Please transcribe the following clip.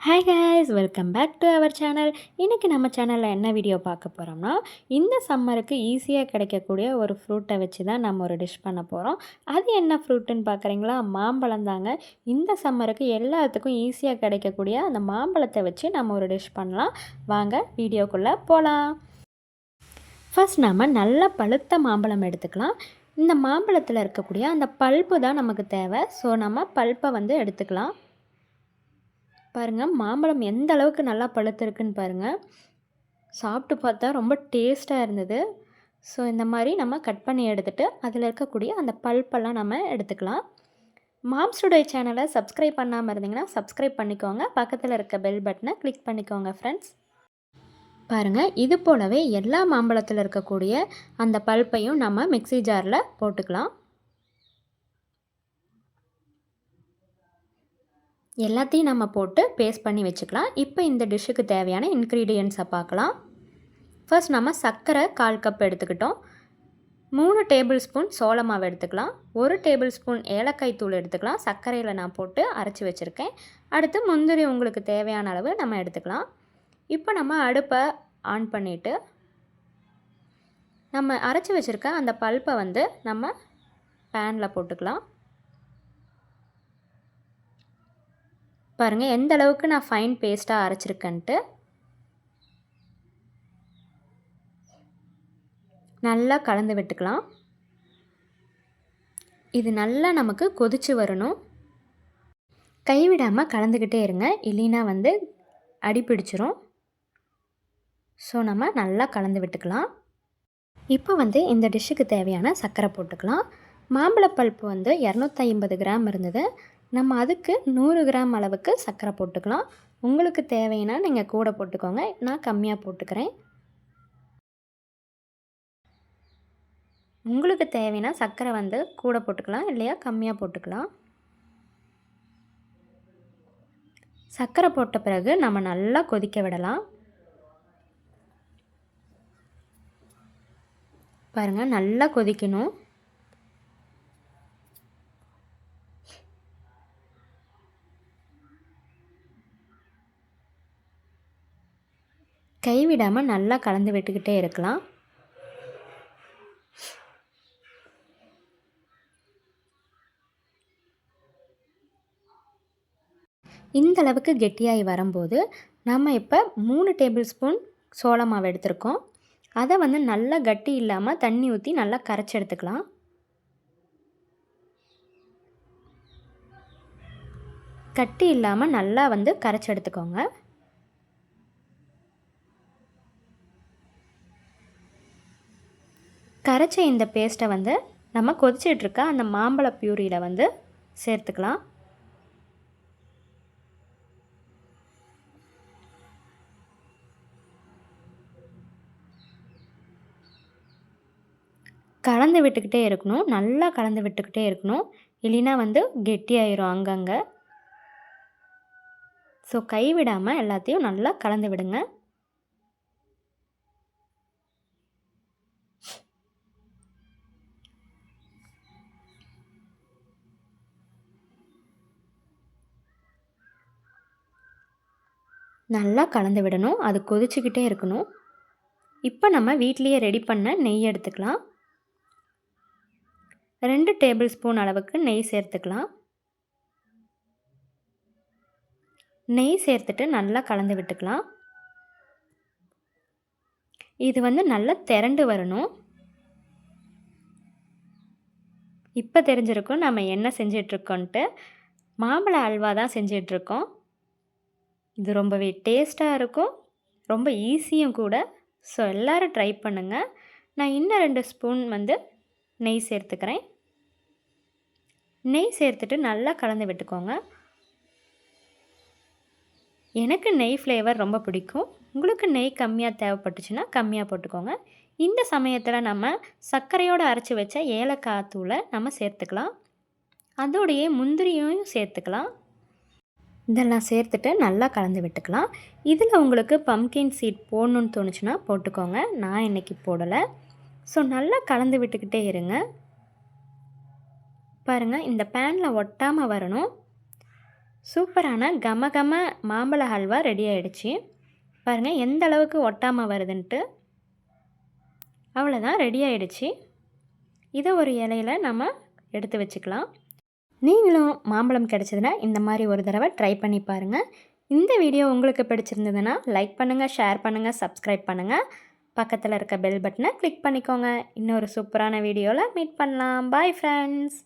Hi guys welcome back to our channel இன்றைக்கி நம்ம சேனலில் என்ன வீடியோ பார்க்க போகிறோம்னா இந்த சம்மருக்கு ஈஸியாக கிடைக்கக்கூடிய ஒரு ஃப்ரூட்டை வச்சு தான் நம்ம ஒரு டிஷ் பண்ண போகிறோம் அது என்ன ஃப்ரூட்டுன்னு பார்க்குறீங்களா? மாம்பழம் தாங்க. இந்த சம்மருக்கு எல்லாத்துக்கும் ஈஸியாக கிடைக்கக்கூடிய அந்த மாம்பழத்தை வச்சு நம்ம ஒரு டிஷ் பண்ணலாம். வாங்க வீடியோக்குள்ளே போகலாம் ஃபஸ்ட் நாம் நல்ல பழுத்த மாம்பழம் எடுத்துக்கலாம். இந்த மாம்பழத்தில் இருக்கக்கூடிய அந்த பல்ப்பு தான் நமக்கு தேவை. ஸோ நம்ம பல்ப்பை வந்து எடுத்துக்கலாம். பாருங்கள் மாம்பழம் எந்த அளவுக்கு நல்லா பழுத்திருக்குன்னு பாருங்கள் சாப்பிட்டு பார்த்தா ரொம்ப டேஸ்ட்டாக இருந்தது. ஸோ இந்த மாதிரி நம்ம கட் பண்ணி எடுத்துகிட்டு அதில் இருக்கக்கூடிய அந்த பல்ப்பெல்லாம் நம்ம எடுத்துக்கலாம். மாம்ஸுடைய சேனலை சப்ஸ்கிரைப் பண்ணாமல் இருந்தீங்கன்னா சப்ஸ்கிரைப் பண்ணிக்கோங்க. பக்கத்தில் இருக்க பெல் பட்டனை கிளிக் பண்ணிக்கோங்க ஃப்ரெண்ட்ஸ் பாருங்கள் இது போலவே எல்லா மாம்பழத்தில் இருக்கக்கூடிய அந்த பல்ப்பையும் நம்ம மிக்ஸி ஜாரில் போட்டுக்கலாம். எல்லாத்தையும் நம்ம போட்டு பேஸ்ட் பண்ணி வச்சுக்கலாம். இப்போ இந்த டிஷ்ஷுக்கு தேவையான இன்க்ரீடியன்ஸை பார்க்கலாம். ஃபர்ஸ்ட் நம்ம சர்க்கரை கால் கப் எடுத்துக்கிட்டோம். மூணு டேபிள் ஸ்பூன் சோள மாவு எடுத்துக்கலாம். ஒரு டேபிள் ஸ்பூன் ஏலக்காய் தூள் எடுத்துக்கலாம். சர்க்கரையில் நான் போட்டு அரைச்சி வச்சுருக்கேன். அடுத்து முந்திரி உங்களுக்கு தேவையான அளவு நம்ம எடுத்துக்கலாம். இப்போ நம்ம அடுப்பை ஆன் பண்ணிவிட்டு நம்ம அரைச்சி வச்சுருக்க அந்த பல்ப்பை வந்து நம்ம பேனில் போட்டுக்கலாம். பாருங்கள் எந்த அளவுக்கு நான் ஃபைன் பேஸ்ட்டாக அரைச்சிருக்கேன்ட்டு. நல்லா கலந்து விட்டுக்கலாம். இது நல்லா நமக்கு கொதிச்சு வரணும். கைவிடாமல் கலந்துக்கிட்டே இருங்க. இல்லைன்னா வந்து அடி பிடிச்சிரும். ஸோ நம்ம நல்லா கலந்து விட்டுக்கலாம். இப்போ வந்து இந்த டிஷ்ஷுக்கு தேவையான சர்க்கரை போட்டுக்கலாம். மாம்பழப்பல்ப்பு வந்து இரநூத்தி ஐம்பது கிராம் இருந்தது. நம்ம அதுக்கு நூறு கிராம் அளவுக்கு சர்க்கரை போட்டுக்கலாம். உங்களுக்கு தேவைன்னா நீங்கள் கூட போட்டுக்கோங்க. நான் கம்மியாக போட்டுக்கிறேன். உங்களுக்கு தேவைன்னா சர்க்கரை வந்து கூட போட்டுக்கலாம். இல்லையா கம்மியாக போட்டுக்கலாம். சர்க்கரை போட்ட பிறகு நம்ம நல்லா கொதிக்க விடலாம். பாருங்கள் நல்லா கொதிக்கணும். கைவிடாமல் நல்லா கலந்து விட்டுக்கிட்டே இருக்கலாம். இந்த அளவுக்கு கெட்டியாகி வரும்போது நம்ம இப்போ மூணு டேபிள் ஸ்பூன் சோள மாவு எடுத்திருக்கோம். அதை வந்து நல்லா கட்டி இல்லாமல் தண்ணி ஊற்றி நல்லா கரைச்சி எடுத்துக்கலாம். கட்டி இல்லாமல் நல்லா வந்து கரைச்சி எடுத்துக்கோங்க. கரைச்ச இந்த பேஸ்ட்டை வந்து நம்ம கொதிச்சிட்ருக்க அந்த மாம்பழ பியூரியில் வந்து சேர்த்துக்கலாம். கலந்து விட்டுக்கிட்டே இருக்கணும். நல்லா கலந்து விட்டுக்கிட்டே இருக்கணும். இல்லைன்னா வந்து கெட்டியாயிரும் அங்கங்கே. ஸோ கைவிடாமல் எல்லாத்தையும் நல்லா கலந்து விடுங்க. நல்லா கலந்து விடணும். அது கொதிச்சுக்கிட்டே இருக்கணும். இப்போ நம்ம வீட்லேயே ரெடி பண்ண நெய் எடுத்துக்கலாம். ரெண்டு டேபிள் ஸ்பூன் அளவுக்கு நெய் சேர்த்துக்கலாம். நெய் சேர்த்துட்டு நல்லா கலந்து விட்டுக்கலாம். இது வந்து நல்லா திரண்டு வரணும். இப்போ தெரிஞ்சிருக்கும் நம்ம என்ன செஞ்சிட்ருக்கோன்ட்டு மாம்பழ அல்வா தான் செஞ்சிட்ருக்கோம் இது ரொம்பவே டேஸ்ட்டாக இருக்கும். ரொம்ப ஈஸியும் கூட. ஸோ எல்லோரும் ட்ரை பண்ணுங்கள் நான் இன்னும் ரெண்டு ஸ்பூன் வந்து நெய் சேர்த்துக்கிறேன். நெய் சேர்த்துட்டு நல்லா கலந்து விட்டுக்கோங்க. எனக்கு நெய் ஃப்ளேவர் ரொம்ப பிடிக்கும். உங்களுக்கு நெய் கம்மியாக தேவைப்பட்டுச்சுன்னா கம்மியாக போட்டுக்கோங்க. இந்த சமயத்தில் நம்ம சர்க்கரையோடு அரைச்சி வச்ச ஏலக்காய் தூளை நம்ம சேர்த்துக்கலாம். அதோடையே முந்திரியும் சேர்த்துக்கலாம். இதெல்லாம் சேர்த்துட்டு நல்லா கலந்து விட்டுக்கலாம். இதில் உங்களுக்கு பம்கின் சீட் போடணுன்னு தோணுச்சுன்னா போட்டுக்கோங்க. நான் இன்றைக்கி போடலை. ஸோ நல்லா கலந்து விட்டுக்கிட்டே இருங்க. பாருங்கள் இந்த பேனில் ஒட்டாமல் வரணும். சூப்பரான கம கம மாம்பழ ஹல்வா ரெடி ஆகிடுச்சி பாருங்கள் எந்த அளவுக்கு ஒட்டாமல் வருதுன்ட்டு. அவ்வளோதான் ரெடி ஆகிடுச்சி இதை ஒரு இலையில நம்ம எடுத்து வச்சுக்கலாம். நீங்களும் மாம்பழம் கிடச்சதுன்னா இந்த மாதிரி ஒரு தடவை ட்ரை பண்ணி பாருங்கள் இந்த வீடியோ உங்களுக்கு பிடிச்சிருந்ததுன்னா லைக் பண்ணுங்கள் ஷேர் பண்ணுங்கள் சப்ஸ்கிரைப் பண்ணுங்கள் பக்கத்தில் இருக்க பெல் பட்டனை கிளிக் பண்ணிக்கோங்க. இன்னொரு சூப்பரான வீடியோவில் மீட் பண்ணலாம். Bye friends